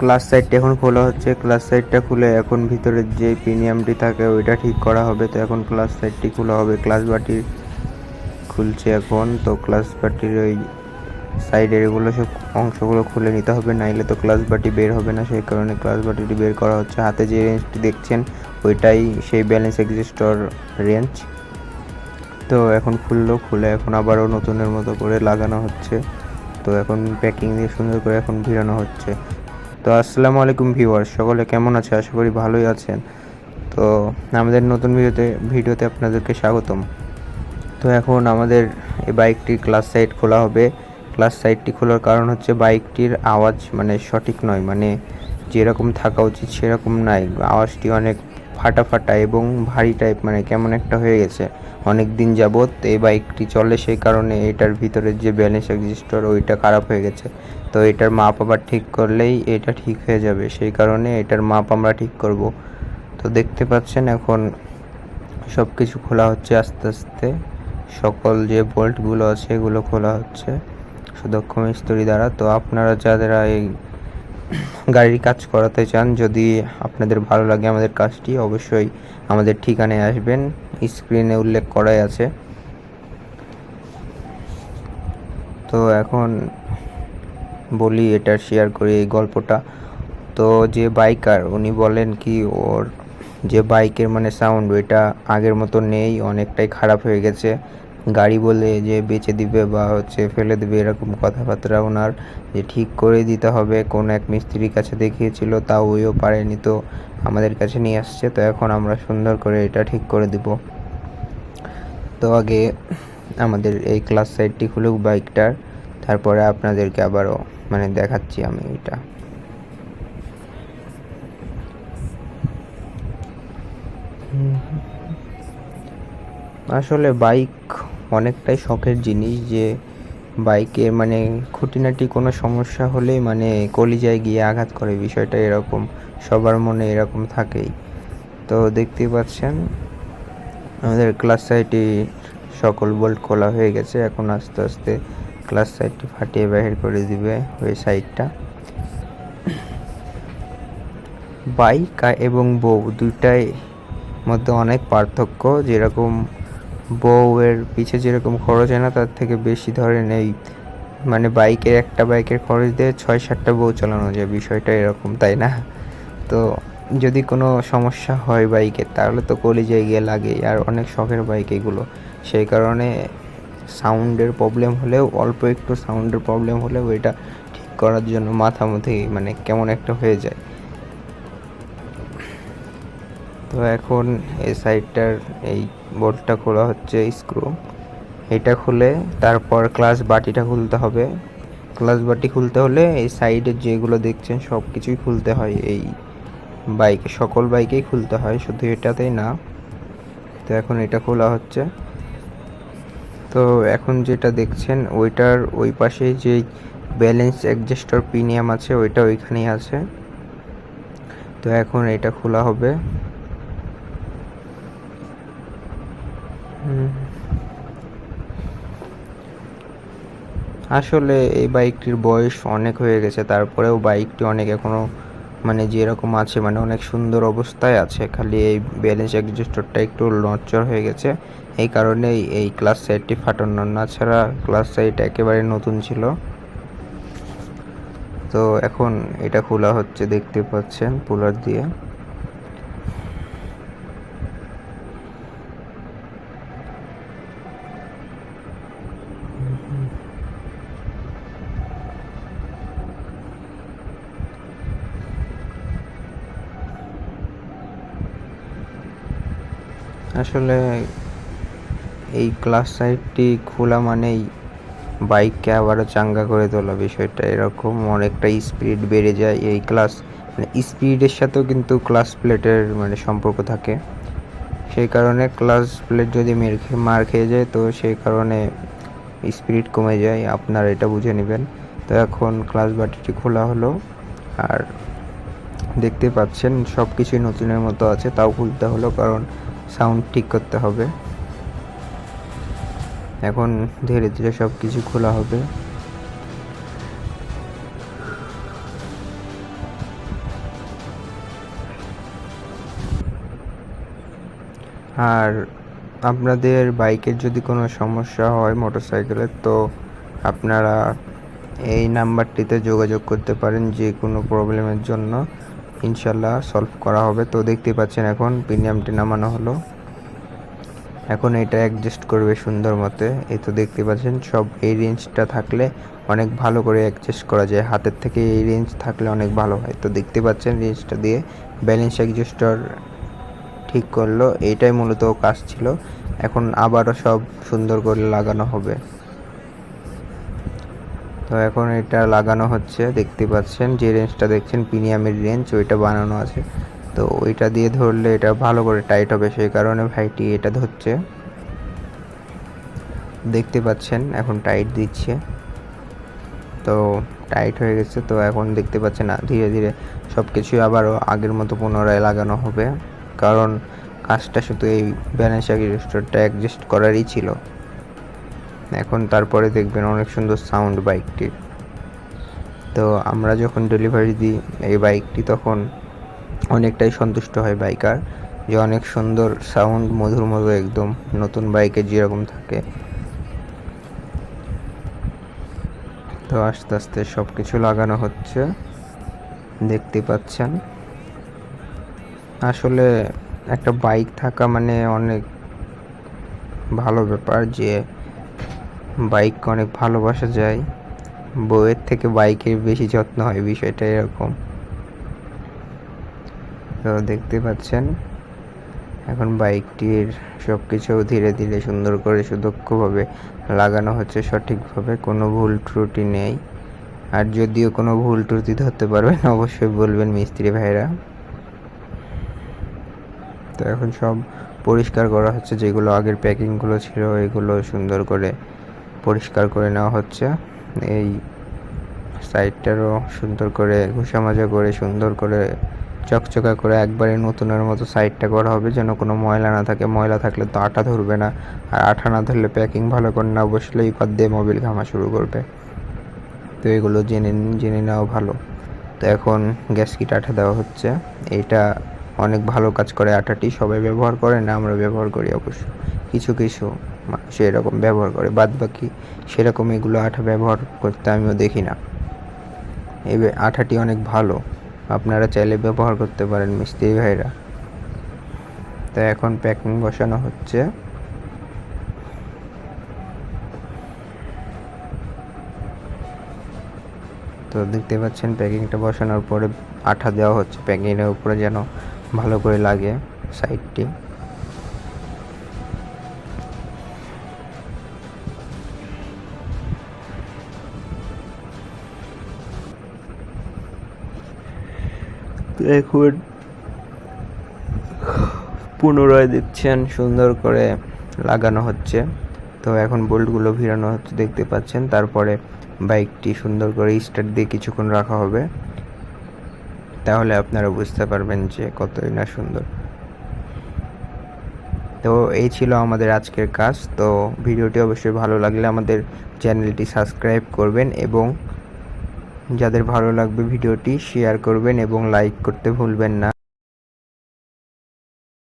Class সাইডটা এখন খোলা হচ্ছে। ক্লাস সাইডটা খুলে এখন ভিতরের যে প্রিমিয়ামটি থাকে ওইটা ঠিক করা হবে। তো এখন ক্লাস সাইডটি খোলা হবে। ক্লাস বাটি খুলছে এখন। তো ক্লাস বাটির ওই সাইডের এগুলো সব অংশগুলো খুলে নিতে হবে। নাইলে তো ক্লাস বাটি বের হবে না। সেই কারণে ক্লাস বাটিটি বের করা হচ্ছে। হাতে যে রেঞ্জটি দেখছেন, ওইটাই সেই ব্যালেন্স এক্সিস্টর রেঞ্জ। তো এখন খুললো, খুলে এখন আবারও নতুনের মতো করে লাগানো হচ্ছে। তো এখন প্যাকিং দিয়ে সুন্দর করে এখন ভিড়ানো হচ্ছে। তো আসসালামু আলাইকুম ভিউয়ার সকলে কেমন আছে? আশা করি ভালোই আছেন। তো আমাদের নতুন ভিডিওতে ভিডিওতে আপনাদেরকে স্বাগতম। তো এখন আমাদের এই বাইকটির ক্লাস সাইট খোলা হবে। ক্লাস সাইটটি খোলার কারণ হচ্ছে বাইকটির আওয়াজ মানে সঠিক নয়। মানে যেরকম থাকা উচিত সেরকম নাই। আওয়াজটি অনেক ফাটা ফাটা এবং ভারী টাইপ মানে কেমন একটা হয়ে গেছে। অনেক দিন যাবৎ এই বাইকটি চলে, সেই কারণে এটার ভিতরের যে ব্যালেন্স এক্সিস্টর ওইটা খারাপ হয়ে গেছে। তো এটার মাপ আবার ঠিক করলেই এটা ঠিক হয়ে যাবে, সেই কারণে এটার মাপ আমরা ঠিক করব। তো দেখতে পাচ্ছেন এখন সব কিছু খোলা হচ্ছে আস্তে আস্তে। সকল যে বোল্টগুলো আছে, এগুলো খোলা হচ্ছে। সুদক্ষ মিস্ত্রি দ্বারা। তো আপনারা যারা এই গাড়ির কাজ করাতে চান, যদি আপনাদের ভালো লাগে আমাদের কাজটি, অবশ্যই আমাদের ঠিকানায় আসবেন। স্ক্রিনে উল্লেখ করাই আছে। তো এখন বলি, এটা শেয়ার করি এই গল্পটা। তো যে বাইকার উনি বলেন কি, ওর যে বাইকের মানে সাউন্ড ওইটা আগের মতো নেই, অনেকটাই খারাপ হয়ে গেছে। গাড়ি বলে যে বেচে দিবে বা হচ্ছে ফেলে দিবে এরকম কথাবার্তা ওনার যে ঠিক করে দিতে হবে। কোন এক মিস্ত্রির কাছে দেখিয়েছিল, তাও ওইও পারেনি তো আমাদের কাছে নিয়ে আসছে, তো এখন আমরা সুন্দর করে এটা ঠিক করে দিব। তো আগে আমাদের এই ক্লাস সাইডটি খুলুক বাইকটার তারপরে আপনাদেরকে আবারও মানে দেখাচ্ছি আমি এটা। আসলে বাইক অনেকটাই শখের জিনিস যে বাইকের মানে খুঁটিনাটি কোনো সমস্যা হলেই মানে কলিজায় গিয়ে আঘাত করে। বিষয়টা এরকম, সবার মনে এরকম থাকেই। তো দেখতেই পাচ্ছেন, আমাদের ক্লাস সাইটে সকল বোল্ট খোলা হয়ে গেছে। এখন আস্তে আস্তে ক্লাস সাইডটি ফাটিয়ে বাহির করে দিবে ওই সাইডটা বাইক এবং বউ দুইটাই মধ্যে অনেক পার্থক্য। যেরকম বউয়ের পিছে যেরকম খরচ হয় না, তার থেকে বেশি ধরেন এই মানে বাইকের একটা বাইকের খরচ দিয়ে ছয় সাতটা বউ চালানো যায়, বিষয়টা এরকম, তাই না? তো যদি কোনো সমস্যা হয় বাইকের তাহলে তো কলিজায় গিয়ে লাগে আর অনেক শখের বাইক এগুলো। সেই কারণে সাউন্ডের প্রবলেম হলেও, অল্প একটু সাউন্ডের প্রবলেম হলেও এটা ঠিক করার জন্য মাথামুথি মানে কেমন একটা হয়ে যায়। তো এখন এই সাইডটার এই বোর্ডটা খোলা হচ্ছে স্ক্রু। এটা খুলে তারপর ক্লাস বাটিটা খুলতে হবে। ক্লাস বাটি খুলতে হলে এই সাইডের যেগুলো দেখছেন সব কিছুই খুলতে হয়। এই বাইকে, সকল বাইকেই খুলতে হয়, শুধু এটাতেই না। তো এখন এটা খোলা হচ্ছে। তো এখন যেটা দেখছেন ওইটার ওই পাশে যে ব্যালেন্স অ্যাডজাস্টার প্রিমিয়াম আছে, ওইটা ওইখানেই আছে। তো এখন এটা খোলা হবে। আসলে এই বাইকটির বয়স অনেক হয়ে গেছে, তারপরেও বাইকটি অনেক এখনও মানে যেরকম আছে মানে অনেক সুন্দর অবস্থায় আছে, খালি এই ব্যালেন্স অ্যাডজাস্টারটা একটু লঞ্চর হয়ে গেছে। এই কারণেই এই ক্লাস সাইডটি ফাটানো, না ছাড়া ক্লাস সাইড একেবারে নতুন ছিল। তো এখন এটা খোলা হচ্ছে, দেখতে পাচ্ছেন, পুলার দিয়ে। আসলে এই ক্লাস সাইডটি খোলা মানেই বাইককে আবারও চাঙ্গা করে তোলা বিষয়টা। এরকম অনেকটা স্পিড বেড়ে যায় এই ক্লাস মানে স্পিডের সাথেও কিন্তু ক্লাস প্লেটের মানে সম্পর্ক থাকে। সেই কারণে ক্লাস প্লেট যদি মের মার খেয়ে যায়, তো সেই কারণে স্পিড কমে যায়। আপনারা এটা বুঝে নেবেন। তো এখন ক্লাস বাটিটি খোলা হলো। আর দেখতে পাচ্ছেন সব কিছুই নতুনের মতো আছে, তাও খুলতে হলো কারণ সাউন্ড ঠিক করতে হবে। এখন ধীরে ধীরে সব কিছু খোলা হবে। আর আপনাদের বাইকের যদি কোনো সমস্যা হয় মোটরসাইকেলের, তো আপনারা এই নাম্বারটিতে যোগাযোগ করতে পারেন যে কোনো প্রবলেমের জন্য। ইনশাল্লাহ সলভ করা হবে। তো দেখতে পাচ্ছেন এখন প্রিমিয়ামটি নামানো হলো। এখন এটা অ্যাডজাস্ট করবে সুন্দর মতে। এই তো দেখতে পাচ্ছেন, সব এই রেঞ্জটা থাকলে অনেক ভালো করে অ্যাডজাস্ট করা যায়। হাতের থেকে এই রেঞ্জ থাকলে অনেক ভালো হয়। তো দেখতে পাচ্ছেন রেঞ্জটা দিয়ে ব্যালেন্স অ্যাডজাস্টার ঠিক করল। এইটাই মূলত কাজ ছিল। এখন আবারও সব সুন্দর করে লাগানো হবে। তো এখন এটা লাগানো হচ্ছে, দেখতে পাচ্ছেন। যে রেঞ্জটা দেখছেন, প্রিমিয়ামের রেঞ্জ, ওইটা বানানো আছে। তো ওইটা দিয়ে ধরলে এটা ভালো করে টাইট হবে, সেই কারণে ভাইটি এটা ধরছে। দেখতে পাচ্ছেন, এখন টাইট দিচ্ছে। তো টাইট হয়ে গেছে, তো এখন দেখতে পাচ্ছেন ধীরে ধীরে সব কিছুই আবারও আগের মতো পুনরায় লাগানো হবে। কারণ কাজটা শুধু এই ব্যালেন্স রেজিস্টারটা অ্যাডজাস্ট করারই ছিল। এখন তারপরে দেখবেন অনেক সুন্দর সাউন্ড বাইকটির তো আমরা যখন ডেলিভারি দিই এই বাইকটি তখন অনেকটাই সন্তুষ্ট হয় বাইকার যে অনেক সুন্দর সাউন্ড মধুর মধু একদম নতুন বাইকে যেরকম থাকে। তো আস্তে আস্তে সব কিছু লাগানো হচ্ছে। দেখতে পাচ্ছেন। আসলে একটা বাইক থাকা মানে অনেক ভালো ব্যাপার যে বাইককে অনেক ভালোবাসা যায়। বউয়ের থেকে বাইকের বেশি যত্ন হয়, বিষয়টা এরকম। তো দেখতে পাচ্ছেন, এখন বাইকটির সব কিছু ধীরে ধীরে সুন্দর করে সুদক্ষভাবে লাগানো হচ্ছে সঠিকভাবে, কোনো ভুল ত্রুটি নেই। আর যদিও কোনো ভুল ত্রুটি ধরতে পারবেন, অবশ্যই বলবেন মিস্ত্রি ভাইরা। তো এখন সব পরিষ্কার করা হচ্ছে, যেগুলো আগের প্যাকিংগুলো ছিল এগুলো সুন্দর করে পরিষ্কার করে নেওয়া হচ্ছে। এই সাইডটারও সুন্দর করে ঘুষা মাজা করে, সুন্দর করে চকচকা করে একবারে নতুনের মতো সাইডটা করা হবে যেন কোনো ময়লা না থাকে। ময়লা থাকলে তো আটা ধরবে না। আর আটা না ধরলে প্যাকিং ভালো করে না বসলেই পাত দিয়ে মোবিল ঘামা শুরু করবে। তো এগুলো জেনে জেনে নেওয়া ভালো। তো এখন গ্যাস কিট আঠা দেওয়া হচ্ছে। এটা অনেক ভালো কাজ করে আটাটি। সবাই ব্যবহার করে না, আমরা ব্যবহার করি অবশ্য। কিছু কিছু এরকম ব্যবহার করে। বাদ বাকি সেরকম এগুলো আঠা ব্যবহার করতে আমিও দেখি না। এই আঠাটি অনেক ভালো। আপনারা চাইলে ব্যবহার করতে পারেন মিস্ত্রি ভাইরা। তো এখন প্যাকিং বসানো হচ্ছে। তো দেখতে পাচ্ছেন প্যাকিংটা বসানোর পরে আঠা দেওয়া হচ্ছে। প্যাকিংয়ের উপরে যেন ভালো করে লাগে সাইডটি। এখন পুনরায় দেখছেন সুন্দর করে লাগানো হচ্ছে। তো এখন বোল্টগুলো ভিড়ানো হচ্ছে, দেখতে পাচ্ছেন। তারপরে বাইকটি সুন্দর করে স্টার্ট দিয়ে কিছুক্ষণ রাখা হবে। তাহলে আপনারা বুঝতে পারবেন যে কতই না সুন্দর। তো এই ছিল আমাদের আজকের কাজ। তো ভিডিওটি অবশ্যই ভালো লাগলে আমাদের চ্যানেলটি সাবস্ক্রাইব করবেন এবং যাদের ভালো লাগবে ভিডিওটি শেয়ার করবেন এবং লাইক করতে ভুলবেন না।